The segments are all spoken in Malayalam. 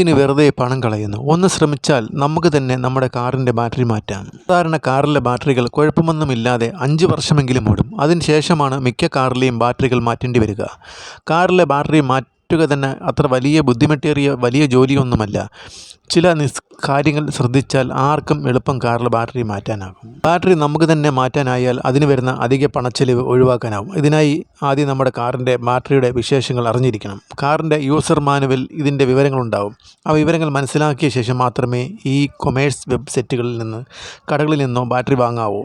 എന്തിന് വെറുതെ പണം കളയുന്നു? ഒന്ന് ശ്രമിച്ചാൽ നമുക്ക് തന്നെ നമ്മുടെ കാറിന്റെ ബാറ്ററി മാറ്റാം. സാധാരണ കാറിലെ ബാറ്ററികൾ കുഴപ്പമൊന്നുമില്ലാതെ അഞ്ച് വർഷമെങ്കിലും ഓടും. അതിനുശേഷമാണ് മിക്ക കാറിലെയും ബാറ്ററികൾ മാറ്റേണ്ടി വരിക. കാറിലെ ബാറ്ററി മാറ്റുക തന്നെ അത്ര വലിയ ബുദ്ധിമുട്ടേറിയ വലിയ ജോലിയൊന്നുമല്ല. ചില നിസ് കാര്യങ്ങൾ ശ്രദ്ധിച്ചാൽ ആർക്കും എളുപ്പം കാറിലെ ബാറ്ററി മാറ്റാനാകും. ബാറ്ററി നമുക്ക് തന്നെ മാറ്റാനായാൽ അതിന് വരുന്ന അധിക പണച്ചെലവ് ഒഴിവാക്കാനാവും ഇതിനായി ആദ്യം നമ്മുടെ കാറിന്റെ ബാറ്ററിയുടെ വിശേഷങ്ങൾ അറിഞ്ഞിരിക്കണം. കാറിന്റെ യൂസർ മാനുവൽ ഇതിന്റെ വിവരങ്ങളുണ്ടാവും. ആ വിവരങ്ങൾ മനസ്സിലാക്കിയ ശേഷം മാത്രമേ ഈ കൊമേഴ്സ് വെബ്സൈറ്റുകളിൽ നിന്ന് കടകളിൽ നിന്നോ ബാറ്ററി വാങ്ങാവൂ.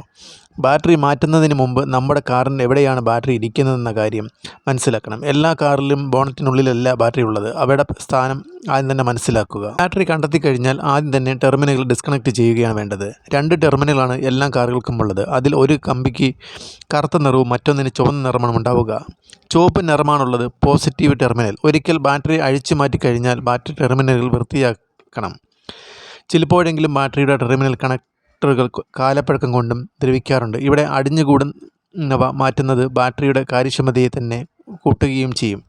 ബാറ്ററി മാറ്റുന്നതിന് മുമ്പ് നമ്മുടെ കാറിന് എവിടെയാണ് ബാറ്ററി ഇരിക്കുന്നതെന്ന കാര്യം മനസ്സിലാക്കണം. എല്ലാ കാറിലും ബോണറ്റിനുള്ളിലല്ല ബാറ്ററി ഉള്ളത്. അവയുടെ സ്ഥാനം ആദ്യം തന്നെ മനസ്സിലാക്കുക. ബാറ്ററി കണ്ടെത്തി കഴിഞ്ഞാൽ ആദ്യം തന്നെ ടെർമിനലുകൾ ഡിസ്കണക്ട് ചെയ്യുകയാണ് വേണ്ടത്. രണ്ട് ടെർമിനലാണ് എല്ലാ കാറുകൾക്കും ഉള്ളത്. അതിൽ ഒരു കമ്പിക്ക് കറുത്ത നിറവും മറ്റൊന്നിന് ചുവന്ന നിറമാണ് ഉണ്ടാവുക. ചുവപ്പ് നിറമാണുള്ളത് പോസിറ്റീവ് ടെർമിനൽ. ഒരിക്കൽ ബാറ്ററി അഴിച്ചു മാറ്റി കഴിഞ്ഞാൽ ബാറ്ററി ടെർമിനലുകൾ വൃത്തിയാക്കണം. ചിലപ്പോഴെങ്കിലും ബാറ്ററിയുടെ ടെർമിനൽ കണക്ടറുകൾ കാലപ്പഴക്കം കൊണ്ടും ദ്രവിക്കാറുണ്ട്. ഇവിടെ അടിഞ്ഞുകൂടുന്നവ മാറ്റുന്നത് ബാറ്ററിയുടെ കാര്യക്ഷമതയെ തന്നെ കൂട്ടുകയും ചെയ്യും.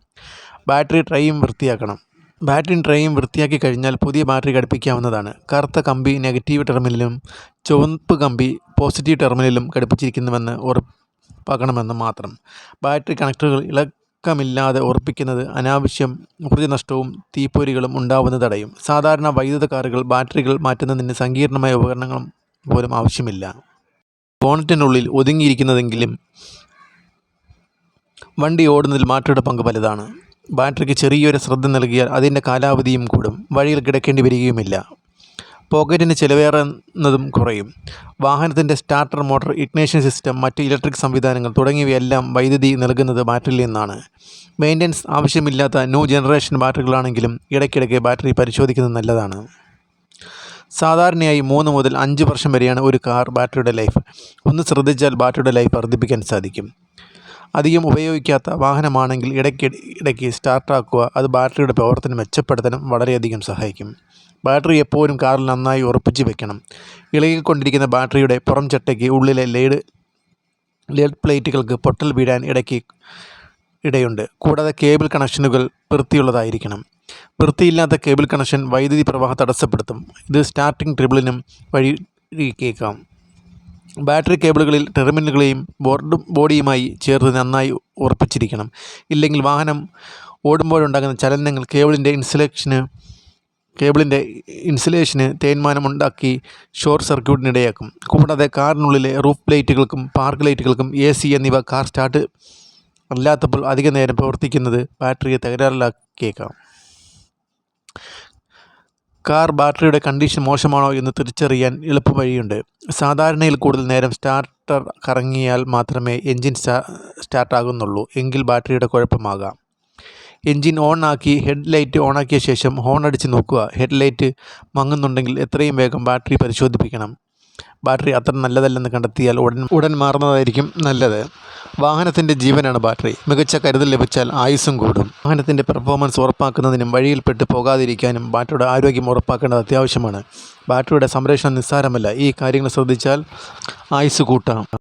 ബാറ്ററി ട്രൈയും വൃത്തിയാക്കണം. ബാറ്ററി ട്രൈയും വൃത്തിയാക്കി കഴിഞ്ഞാൽ പുതിയ ബാറ്ററി ഘടിപ്പിക്കാവുന്നതാണ്. കറുത്ത കമ്പി നെഗറ്റീവ് ടെർമിനലിലും ചുവപ്പ് കമ്പി പോസിറ്റീവ് ടെർമിനലും ഘടിപ്പിച്ചിരിക്കുന്നുവെന്ന് ഉറപ്പാക്കണമെന്ന് മാത്രം. ബാറ്ററി കണക്ടറുകൾ ഇളക്കമില്ലാതെ ഉറപ്പിക്കുന്നത് അനാവശ്യം ഊർജനഷ്ടവും തീപ്പൊരികളും ഉണ്ടാവുന്നത് തടയും. സാധാരണ വൈദ്യുത കാറുകൾ ബാറ്ററികൾ മാറ്റുന്നതിന് സങ്കീർണമായ ഉപകരണങ്ങളും പോലും ആവശ്യമില്ല. ബോണറ്റിനുള്ളിൽ ഒതുങ്ങിയിരിക്കുന്നതെങ്കിലും വണ്ടി ഓടുന്നതിൽ ബാറ്ററിയുടെ പങ്ക് വലുതാണ് ബാറ്ററിക്ക് ചെറിയൊരു ശ്രദ്ധ നൽകിയാൽ അതിന്റെ കാലാവധിയും കൂടും. വഴിയിൽ കിടക്കേണ്ടി വരികയുമില്ല. പോക്കറ്റിന് ചിലവേറുന്നതും കുറയും. വാഹനത്തിന്റെ സ്റ്റാർട്ടർ മോട്ടോർ ഇഗ്നേഷൻ സിസ്റ്റം മറ്റ് ഇലക്ട്രിക് സംവിധാനങ്ങൾ തുടങ്ങിയവയെല്ലാം വൈദ്യുതി നൽകുന്നത് ബാറ്ററിയിൽ നിന്നാണ്. മെയിന്റനൻസ് ആവശ്യമില്ലാത്ത ന്യൂ ജനറേഷൻ ബാറ്ററികളാണെങ്കിലും ഇടയ്ക്കിടയ്ക്ക് ബാറ്ററി പരിശോധിക്കുന്നത് നല്ലതാണ്. സാധാരണയായി മൂന്ന് മുതൽ അഞ്ച് വർഷം വരെയാണ് ഒരു കാർ ബാറ്ററിയുടെ ലൈഫ്. ഒന്ന് ശ്രദ്ധിച്ചാൽ ബാറ്ററിയുടെ ലൈഫ് വർദ്ധിപ്പിക്കാൻ സാധിക്കും. അധികം ഉപയോഗിക്കാത്ത വാഹനമാണെങ്കിൽ ഇടയ്ക്ക് ഇടയ്ക്ക് സ്റ്റാർട്ടാക്കുക അത് ബാറ്ററിയുടെ പ്രവർത്തനം മെച്ചപ്പെടുത്താനും വളരെയധികം സഹായിക്കും. ബാറ്ററി എപ്പോഴും കാറിൽ നന്നായി ഉറപ്പിച്ച് വെക്കണം. ഇളകിക്കൊണ്ടിരിക്കുന്ന ബാറ്ററിയുടെ പുറം ചട്ടയ്ക്ക് ഉള്ളിലെ ലേഡ് ലേഡ് പ്ലേറ്റുകൾക്ക് പൊട്ടൽ വീഴാൻ ഇടയ്ക്ക് ഇടയുണ്ട്. കൂടാതെ കേബിൾ കണക്ഷനുകൾ വൃത്തിയുള്ളതായിരിക്കണം. വൃത്തിയില്ലാത്ത കേബിൾ കണക്ഷൻ വൈദ്യുതി പ്രവാഹം തടസ്സപ്പെടുത്തും. ഇത് സ്റ്റാർട്ടിംഗ് ട്രിബിളിനും വഴിയേക്കാം ബാറ്ററി കേബിളുകളിൽ ടെർമിനലുകളെയും ബോർഡും ബോഡിയുമായി ചേർത്ത് നന്നായി ഉറപ്പിച്ചിരിക്കണം. ഇല്ലെങ്കിൽ വാഹനം ഓടുമ്പോഴുണ്ടാകുന്ന ചലനങ്ങൾ കേബിളിന്റെ ഇൻസുലേഷന് കേബിളിന്റെ ഇൻസുലേഷന് തേന്മാനം ഉണ്ടാക്കി ഷോർട്ട് സർക്യൂട്ടിനിടയാക്കും. കൂടാതെ കാറിനുള്ളിലെ റൂഫ് പ്ലേറ്റുകൾക്കും പാർക്ക് ലൈറ്റുകൾക്കും എ സി എന്നിവ കാർ സ്റ്റാർട്ട് അല്ലാത്തപ്പോൾ അധിക നേരം പ്രവർത്തിക്കുന്നത് ബാറ്ററിയെ തകരാറിലാക്കിയേക്കാം കാർ ബാറ്ററിയുടെ കണ്ടീഷൻ മോശമാണോ എന്ന് തിരിച്ചറിയാൻ എളുപ്പ വഴിയുണ്ട് സാധാരണയിൽ കൂടുതൽ നേരം സ്റ്റാർട്ടർ കറങ്ങിയാൽ മാത്രമേ എൻജിൻ സ്റ്റാ സ്റ്റാർട്ടാകുന്നുള്ളൂ. എങ്കിൽ ബാറ്ററിയുടെ കുഴപ്പമാകാം. എൻജിൻ ആക്കി ഹെഡ് ലൈറ്റ് ഓണാക്കിയ ശേഷം ഹോൺ അടിച്ച് നോക്കുക. ഹെഡ് ലൈറ്റ് മങ്ങുന്നുണ്ടെങ്കിൽ എത്രയും വേഗം ബാറ്ററി പരിശോധിപ്പിക്കണം. ബാറ്ററി അത്ര നല്ലതല്ലെന്ന് കണ്ടെത്തിയാൽ ഉടൻ ഉടൻ മാറുന്നതായിരിക്കും നല്ലത്. വാഹനത്തിന്റെ ജീവനാണ് ബാറ്ററി. മികച്ച കരുതൽ ലഭിച്ചാൽ ആയുസ്സും കൂടും. വാഹനത്തിന്റെ പെർഫോമൻസ് ഉറപ്പാക്കുന്നതിനും വഴിയിൽപ്പെട്ട് പോകാതിരിക്കാനും ബാറ്ററിയുടെ ആരോഗ്യം ഉറപ്പാക്കേണ്ടത് അത്യാവശ്യമാണ്. ബാറ്ററിയുടെ സംരക്ഷണം നിസ്സാരമല്ല. ഈ കാര്യങ്ങൾ ശ്രദ്ധിച്ചാൽ ആയുസ് കൂട്ടാം.